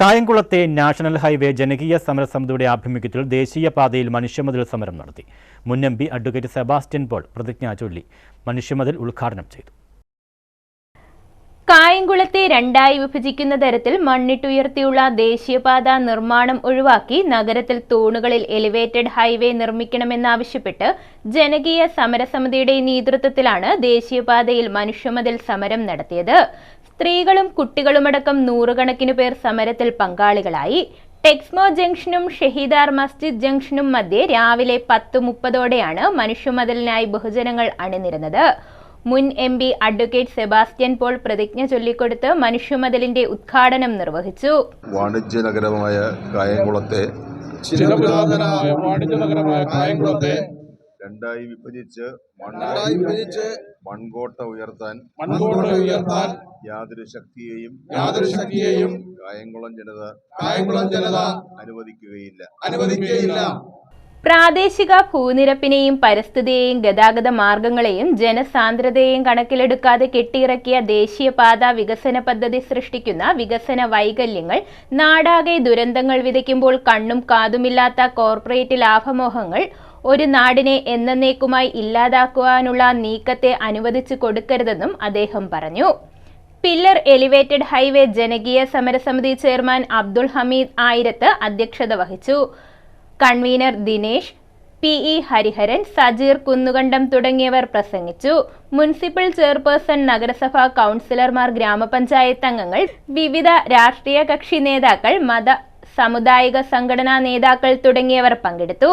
കായംകുളത്തെ national highway ജനകീയ സമരസമിതിയുടെ ആഭിമുഖ്യത്തിൽ ദേശീയപാതയിൽ മനുഷ്യമതിൽ സമരം നടത്തി. മുന്നമ്പി അഡ്വക്കേറ്റ് സെബാസ്റ്റ്യൻ പോൾ പ്രതിജ്ഞ ചൊല്ലി മനുഷ്യമതിൽ ഉദ്ഘാടനം ചെയ്തു. കായംകുളത്തെ രണ്ടായി വിഭജിക്കുന്ന തരത്തിൽ മണ്ണിട്ടുയർത്തിയുള്ള ദേശീയപാത നിർമ്മാണം ഒഴിവാക്കി നഗരത്തിൽ തൂണുകളിൽ എലിവേറ്റഡ് ഹൈവേ നിർമ്മിക്കണമെന്നാവശ്യപ്പെട്ട് ജനകീയ സമരസമിതിയുടെ നേതൃത്വത്തിലാണ് ദേശീയപാതയിൽ മനുഷ്യമതിൽ സമരം നടത്തിയത്. സ്ത്രീകളും കുട്ടികളുമടക്കം നൂറുകണക്കിന് പേർ സമരത്തിൽ പങ്കാളികളായി. ടെക്സ്മോ ജംഗ്ഷനും ഷഹീദാർ മസ്ജിദ് ജംഗ്ഷനും മധ്യേ രാവിലെ പത്ത് മുപ്പതോടെയാണ് മനുഷ്യമതിലിനായി ബഹുജനങ്ങൾ അണിനിരുന്നത്. മുൻ M P advocate Sebastian Paul പ്രതിജ്ഞ ചൊല്ലിക്കൊടുത്ത് മനുഷ്യമതിലിന്റെ ഉദ്ഘാടനം നിർവഹിച്ചു. വാണിജ്യ നഗരമായ കായംകുളത്തെ വാണിജ്യ നഗരമായ കായംകുളത്തെ രണ്ടായി വിഭജിച്ച് രണ്ടായി വിഭജിച്ച് മൺകോട്ട ഉയർത്താൻ മൺകോട്ട ഉയർത്താൻ യാതൊരു ശക്തിയെയും യാതൊരു ശക്തിയെയും കായംകുളം ജനത കായംകുളം ജനത അനുവദിക്കുകയില്ല. അനുവദിക്കുകയില്ല. പ്രാദേശിക ഭൂനിരപ്പിനെയും പരിസ്ഥിതിയെയും ഗതാഗത മാർഗങ്ങളെയും ജനസാന്ദ്രതയെയും കണക്കിലെടുക്കാതെ കെട്ടിയിറക്കിയ ദേശീയപാത വികസന പദ്ധതി സൃഷ്ടിക്കുന്ന വികസന വൈകല്യങ്ങൾ നാടാകെ ദുരന്തങ്ങൾ വിതയ്ക്കുമ്പോൾ കണ്ണും കാതുമില്ലാത്ത കോർപ്പറേറ്റ് ലാഭമോഹങ്ങൾ ഒരു നാടിനെ എന്നേക്കുമായി ഇല്ലാതാക്കുവാനുള്ള നീക്കത്തെ അനുവദിച്ചു കൊടുക്കരുതെന്നും അദ്ദേഹം പറഞ്ഞു. പില്ലർ എലിവേറ്റഡ് ഹൈവേ ജനകീയ സമരസമിതി ചെയർമാൻ അബ്ദുൾ ഹമീദ് ആയിരത്ത് അധ്യക്ഷത വഹിച്ചു. Convener Dinesh P E Hariharan Sajeer Kunnukandam തുടങ്ങിയവർ പ്രസംഗിച്ചു. മുനിസിപ്പൽ ചെയർപേഴ്സൺ നഗരസഭാ കൗൺസിലർമാർ ഗ്രാമപഞ്ചായത്ത് അംഗങ്ങൾ വിവിധ രാഷ്ട്രീയ കക്ഷി നേതാക്കൾ മത സാമുദായിക സംഘടനാ നേതാക്കൾ തുടങ്ങിയവർ പങ്കെടുത്തു.